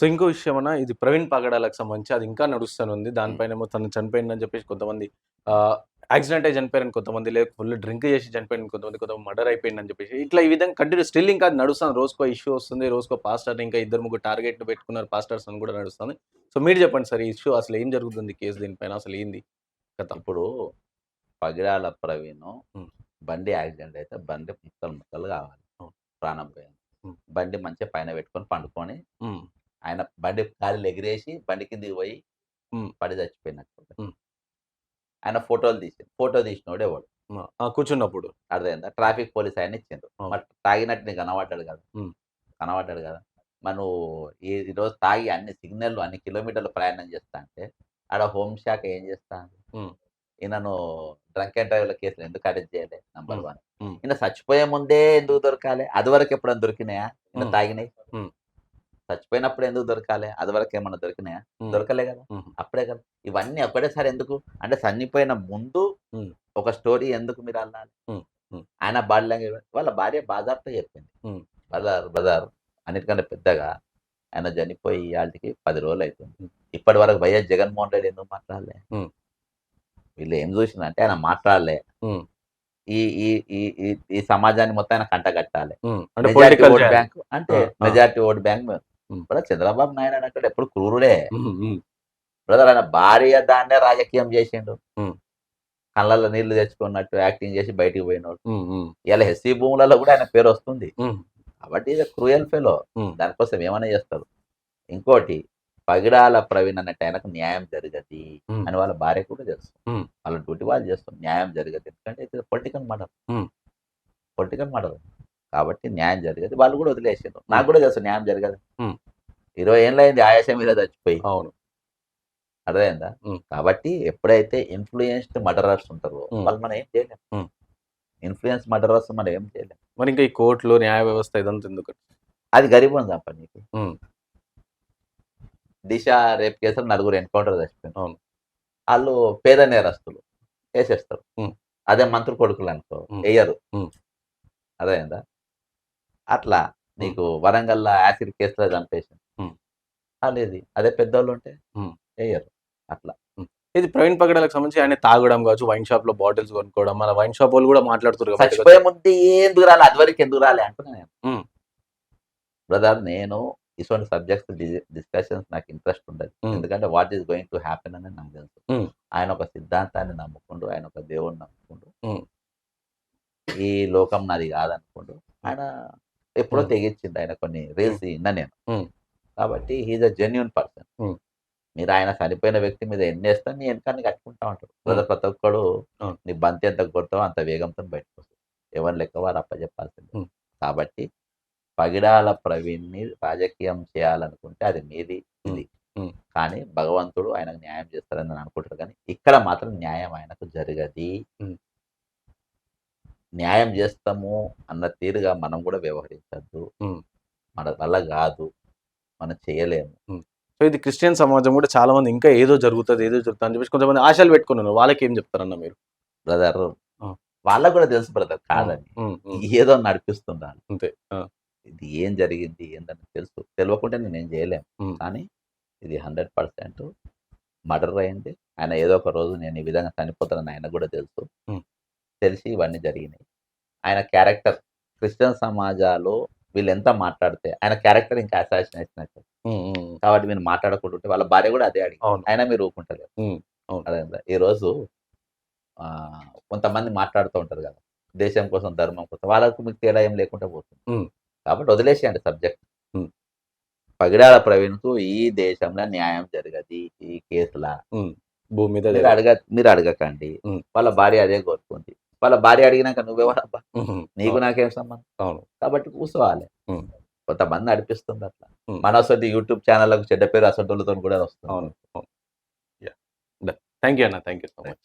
So ఇంకో విషయం అన్న ఇది ప్రవీణ్ పగడాలకు సంబంధించి అది ఇంకా నడుస్తూనే ఉంది దానిపైన ఏమో తను చనిపోయిందని చెప్పేసి కొంతమంది యాక్సిడెంట్ అయి చనిపోయారని కొంతమంది లేక ఫుల్ డ్రింక్ చేసి చనిపోయిన కొంతమంది కొంతమంది మర్డర్ అయిపోయిందని చెప్పేసి ఇట్లా ఈ విధంగా కంటిన్యూ స్టిల్ ఇంకా అది నడుస్తుంది రోజుకో ఇష్యూ వస్తుంది రోజుకో పాస్టర్ ఇంకా ఇద్దరు ముగ్గురు టార్గెట్ పెట్టుకున్నారు పాస్టర్స్ అని కూడా నడుస్తుంది సో మీరు చెప్పండి సార్ ఈ ఇష్యూ అసలు ఏం జరుగుతుంది కేసు దీనిపైన అసలు ఏంది కథ? ఇప్పుడు పగిడాల ప్రవీణ్. బండి యాక్సిడెంట్ అయితే బండి ముక్కలు ముక్కలు కావాలి. ప్రాణం పోయింది. బండి మంచిగా పైన పెట్టుకొని పండుకొని ఆయన బండి గాలిలో ఎగిరేసి బండి కిందికి పోయి. పడి చచ్చిపోయినట్టు. ఆయన ఫోటోలు తీసి ఫోటో తీసినోడే వాడు కూర్చున్నప్పుడు అర్థమైందా ట్రాఫిక్ పోలీస్ ఆయన ఇచ్చిండ్రు. మరి తాగినట్టు నీకు కనబడ్డాడు కదా. కనబడ్డాడు కదా మరి నువ్వు ఈ ఈరోజు తాగి అన్ని సిగ్నల్లు అన్ని కిలోమీటర్లు ప్రయాణం చేస్తా అంటే ఆడ హోంశాఖ ఏం చేస్తా. ఈయనను డ్రంక్ అండ్ డ్రైవ్ల కేసులు ఎందుకు అరెస్ట్ చేయలే నంబర్. వన్. ఈయన చచ్చిపోయే ముందే ఎందుకు దొరకాలి అది వరకు ఎప్పుడైనా దొరికినాయా ఈయన. తాగినాయి. చచ్చిపోయినప్పుడు ఎందుకు దొరకాలి అది వరకు ఏమన్నా దొరికినాయా దొరకలే కదా. అప్పుడే కదా ఇవన్నీ ఒకటేసారి ఎందుకు అంటే చనిపోయిన ముందు. ఒక స్టోరీ ఎందుకు మీరు అన్నారు. ఆయన బాడీ లాంగ్వేజ్ వాళ్ళ భార్య బాధార్తో చెప్పింది. బ్రదర్ బ్రదర్ అన్నిటికంటే పెద్దగా ఆయన చనిపోయి వాళ్ళకి పది రోజులు అవుతుంది. ఇప్పటి వరకు వైఎస్ జగన్మోహన్ రెడ్డి ఎందుకు మాట్లాడలే. వీళ్ళు ఏం చూసిందంటే ఆయన మాట్లాడలే. ఈ ఈ ఈ ఈ- సమాజాన్ని మొత్తం ఆయన కంటగట్టాలి అంటే మెజారిటీ ఓట్ బ్యాంక్ అంటే. మెజారిటీ ఓట్ బ్యాంక్ కూడా చంద్రబాబు నాయుడు అన్నట్టు ఎప్పుడు క్రూరుడే. బ్రదర్ ఆయన భార్య దాన్నే రాజకీయం చేసిండు. కళ్ళల్లో నీళ్ళు తెచ్చుకున్నట్టు యాక్టింగ్ చేసి బయటికి పోయినోడు. ఇలా ఎస్సీ భూములలో కూడా ఆయన పేరు వస్తుంది. కాబట్టి ఇది క్రూయల్ ఫెలో. దానికోసం ఏమైనా చేస్తారు. ఇంకోటి పగిడాల ప్రవీణ్ అన్నట్టు ఆయనకు న్యాయం జరగది. అని వాళ్ళ భార్య కూడా తెలుసు. వాళ్ళ డ్యూటీ వాళ్ళు చేస్తారు. న్యాయం జరగదు. ఎందుకంటే ఇది పొలిటికల్ మర్డర్. ఉం. Political murder. కాబట్టి న్యాయం జరగదు వాళ్ళు కూడా వదిలేసారు నాకు కూడా తెలుసు న్యాయం జరగదు. ఇరవై ఏళ్ళు అయింది ఆయాసం మీద చచ్చిపోయి అవును అర్థమైందా. కాబట్టి ఎప్పుడైతే ఇన్ఫ్లుయెన్స్డ్ మర్డరర్స్ ఉంటారో. వాళ్ళు మనం ఏం చేయలేం ఉం. ఇన్ఫ్లుయెన్స్ మర్డరర్స్ మనం ఏం చేయలేం మరి ఇంకా ఈ కోర్టులు న్యాయ వ్యవస్థ ఇదంతా ఎందుకు అది గరీబం తప్ప నీకు. దిశ రేప్ కేసులో నలుగురు ఎన్కౌంటర్ చచ్చిపోయినారు అవును. వాళ్ళు పేద నేరస్తులు వేసేస్తారు. అదే మంత్రి కొడుకులు అనుకో. వేయరు. అదేందా అట్లా నీకు వరంగల్లో యాసిడ్ కేసులో చంపేసి ఉం. లేదు. అదే పెద్దోళ్ళు ఉంటే. వేయరు అట్లా. ఇది ప్రవీణ్ పగడాలకు సంబంధించి ఆయన తాగడం కావచ్చు వైన్ షాప్లో బాటిల్స్ కొనుక్కోవడం మన వైన్ షాప్ వాళ్ళు కూడా బయటకు చచ్చిపోయే ముందు ఎందుకు రాలే? అది వరకు ఎందుకు రాలే అంటున్నా నేను. ఉం. బ్రదర్ నేను ఇటువంటి సబ్జెక్ట్స్ డిస్కషన్స్ నాకు ఇంట్రెస్ట్ ఉండదు. ఎందుకంటే what is going to happen అని నాకు తెలుసు. ఆయన ఒక సిద్ధాంతాన్ని నమ్ముకుంటూ ఆయన ఒక దేవుడిని నమ్ముకుంటూ ఉం. ఈ లోకం నాది కాదనుకుంటూ ఆయన ఎప్పుడో. తెగించింది ఆయన కొన్ని రీల్స్ విన్నా నేను. కాబట్టి హీజ్ అ జెన్యున్ పర్సన్. మీరు ఆయన చనిపోయిన వ్యక్తి మీద ఎన్ని వేస్తా నీ వెనకాన్ని కట్టుకుంటా ఉంటాడు బ్రదర్ ప్రతి ఒక్కడు. నీ బంతి ఎంత కొడతావో అంత వేగంతో బయటకు వస్తుంది ఎవరి లెక్క వారు అప్పచెప్పాల్సింది. కాబట్టి పగిడాల ప్రవీణ్ని రాజకీయం చేయాలనుకుంటే అది మీది ఇది. కానీ భగవంతుడు ఆయనకు న్యాయం చేస్తారని నేను అనుకుంటారు కానీ ఇక్కడ మాత్రం న్యాయం ఆయనకు జరగది. న్యాయం చేస్తాము అన్న తీరుగా మనం కూడా వ్యవహరించద్దు. మన వల్ల కాదు. మనం చేయలేము. సో ఇది క్రిస్టియన్ సమాజం కూడా చాలా మంది ఇంకా ఏదో జరుగుతుంది ఏదో జరుగుతుంది అని చెప్పేసి కొంతమంది ఆశలు పెట్టుకున్నారు. వాళ్ళకి ఏం చెప్తారన్న మీరు? బ్రదర్. వాళ్ళకు కూడా తెలుసు బ్రదర్ కాదని. ఏదో నడిపిస్తుండాలి అంతే. ఇది ఏం జరిగింది ఏందని తెలుసు. తెలియకుంటే నేను ఏం చేయలేము. కానీ ఇది హండ్రెడ్ పర్సెంట్ మర్డర్ అయింది. ఆయన ఏదో ఒక రోజు నేను ఈ విధంగా చనిపోతానని ఆయన కూడా తెలుసు. తెలిసి ఇవన్నీ జరిగినాయి. ఆయన క్యారెక్టర్ క్రిస్టియన్ సమాజాలు వీళ్ళు ఎంత మాట్లాడితే ఆయన క్యారెక్టర్ ఇంకా అసాసినేషన్ ఉమ్, కాబట్టి మీరు మాట్లాడకుంటుంటే వాళ్ళ భార్య కూడా అదే అడిగి అయినా మీరు. అదే ఈరోజు ఆ, కొంతమంది మాట్లాడుతూ ఉంటారు కదా దేశం కోసం ధర్మం కోసం వాళ్ళకు మీకు తేడా ఏం లేకుండా పోతుంది. కాబట్టి వదిలేసేయండి సబ్జెక్ట్. పగిడాల ప్రవీణ్కు ఈ దేశంలో న్యాయం జరగది ఈ కేసులా. భూమి మీద మీరు అడగ మీరు అడగకండి. వాళ్ళ భార్య అదే కోరుకుంది వాళ్ళ భార్య అడిగినాక నువ్వెవరబ్బా నీకు నాకేం సంబంధం? అవును. కాబట్టి కూర్చోవాలి. కొంతమంది నడిపిస్తుంది అట్లా. ఉం. మన అసలు యూట్యూబ్ ఛానళ్ళకు చెడ్డ పేరు అసంటోళ్ళతో కూడా వస్తుంది. అవును థ్యాంక్ యూ అన్న. Thank you so much